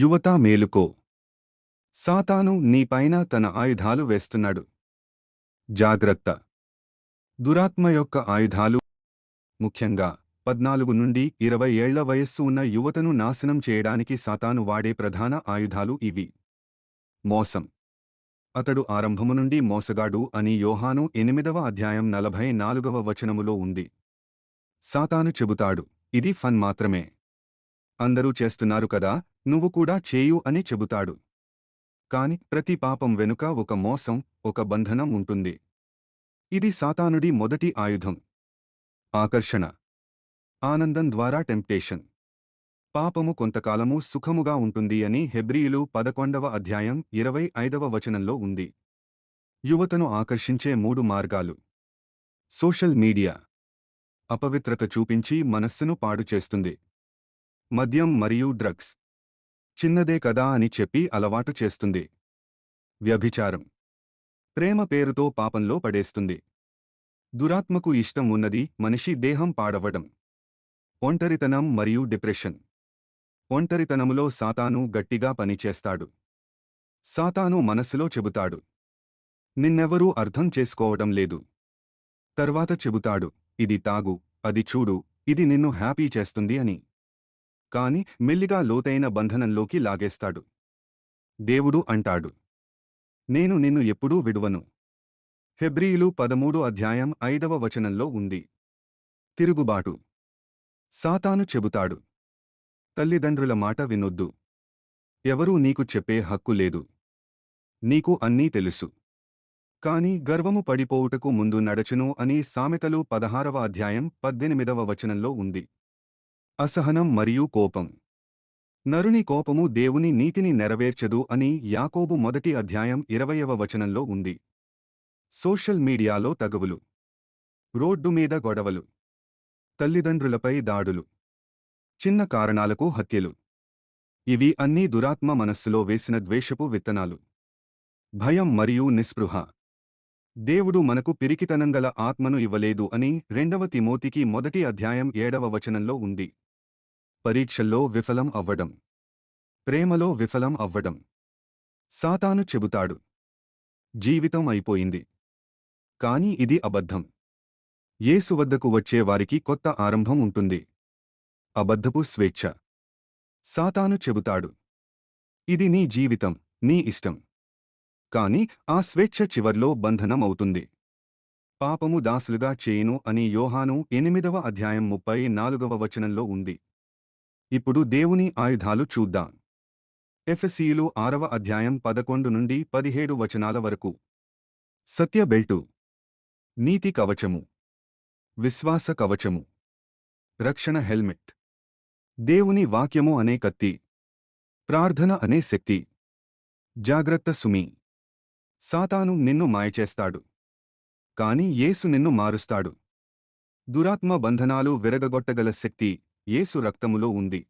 యువత మేలుకో. సాతాను నీపైన తన ఆయుధాలు వేస్తున్నాడు. జాగ్రత్త. దురాత్మ యొక్క ఆయుధాలు ముఖ్యంగా పద్నాలుగు నుండి ఇరవై ఏళ్ళ వయస్సు ఉన్న యువతను నాశనం చేయడానికి సాతాను వాడే ప్రధాన ఆయుధాలు ఇవి. మోసం. అతడు ఆరంభము నుండి మోసగాడు అని యోహాను ఎనిమిదవ అధ్యాయం నలభై నాలుగవ వచనములో ఉంది. సాతాను చెబుతాడు ఇది ఫన్ మాత్రమే. అందరూ చేస్తున్నారు కదా నువ్వు కూడా చేయు అని చెబుతాడు. కాని ప్రతి పాపం వెనుక ఒక మోసం ఒక బంధనం ఉంటుంది. ఇది సాతానుడి మొదటి ఆయుధం. ఆకర్షణ. ఆనందం ద్వారా టెంప్టేషన్. పాపము కొంతకాలము సుఖముగా ఉంటుంది అని హెబ్రియులు పదకొండవ అధ్యాయం ఇరవై ఐదవ వచనంలో ఉంది. యువతను ఆకర్షించే మూడు మార్గాలు. Social media. అపవిత్రత చూపించి మనస్సును పాడు చేస్తుంది. మద్యం మరియు డ్రగ్స్. చిన్నదే కదా అని చెప్పి అలవాటు చేస్తుంది. వ్యభిచారం. ప్రేమ పేరుతో పాపంలో పడేస్తుంది. దురాత్మకు ఇష్టం ఉన్నది మనిషి దేహం పాడవడం. ఒంటరితనం మరియు డిప్రెషన్. ఒంటరితనములో సాతాను గట్టిగా పనిచేస్తాడు. సాతాను మనస్సులో చెబుతాడు. నిన్నెవరూ అర్థం చేసుకోవడం లేదు. తర్వాత చెబుతాడు ఇది తాగు అది చూడు ఇది నిన్ను హ్యాపీ చేస్తుంది అని. కాని మెల్లిగా లోతైన బంధనంలోకి లాగేస్తాడు. దేవుడు అంటాడు నేను నిన్ను ఎప్పుడూ విడువను. హెబ్రీయులు పదమూడు అధ్యాయం ఐదవ వచనంలో ఉంది. తిరుగుబాటు. సాతాను చెబుతాడు తల్లిదండ్రుల మాట వినొద్దు. ఎవరూ నీకు చెప్పే హక్కు లేదు. నీకు అన్నీ తెలుసు. కాని గర్వము పడిపోవుటకు ముందు నడచును అని సామెతలు పదహారవ అధ్యాయం పద్దెనిమిదవ వచనంలో ఉంది. అసహనం మరియు కోపం. నరుని కోపము దేవుని నీతిని నెరవేర్చదు అని యాకోబు మొదటి అధ్యాయం ఇరవయవ వచనంలో ఉంది. సోషల్ మీడియాలో తగవులు. రోడ్డు మీద గొడవలు. తల్లిదండ్రులపై దాడులు. చిన్న కారణాలకు హత్యలు. ఇవి అన్నీ దురాత్మ మనస్సులో వేసిన ద్వేషపు విత్తనాలు. భయం మరియు నిస్పృహ. దేవుడు మనకు పిరికితనంగల ఆత్మను ఇవ్వలేదు అని రెండవ తిమోతికి మొదటి అధ్యాయం ఏడవ వచనంలో ఉంది. పరీక్షల్లో విఫలం అవ్వడం. ప్రేమలో విఫలం అవ్వడం. సాతాను చెబుతాడు. జీవితం అయిపోయింది. కాని ఇది అబద్ధం. యేసు వద్దకు వచ్చే వారికి కొత్త ఆరంభం ఉంటుంది. అబద్ధపు స్వేచ్ఛ. సాతాను చెబుతాడు. ఇది నీ జీవితం నీ ఇష్టం. కాని ఆ స్వేచ్ఛ చివర్లో బంధనం అవుతుంది పాపము దాసులుగా చేయును అని యోహాను ఎనిమిదవ అధ్యాయం ముప్పై నాలుగవ వచనంలో ఉంది. ఇప్పుడు దేవుని ఆయుధాలు చూద్దాం. ఎఫ్ఎస్సీలు ఆరవ అధ్యాయం పదకొండు నుండి పదిహేడు వచనాల వరకు. సత్య బెల్టు. నీతి కవచము. విశ్వాస కవచము. రక్షణ హెల్మెట్. దేవుని వాక్యము అనే కత్తి. ప్రార్థన అనే శక్తి. జాగ్రత్త సుమి. సాతాను నిన్ను మాయచేస్తాడు. కాని యేసు నిన్ను మారుస్తాడు. దురాత్మ బంధనాలు విరగగొట్టగల శక్తి. యేసు రక్తములో ఉంది.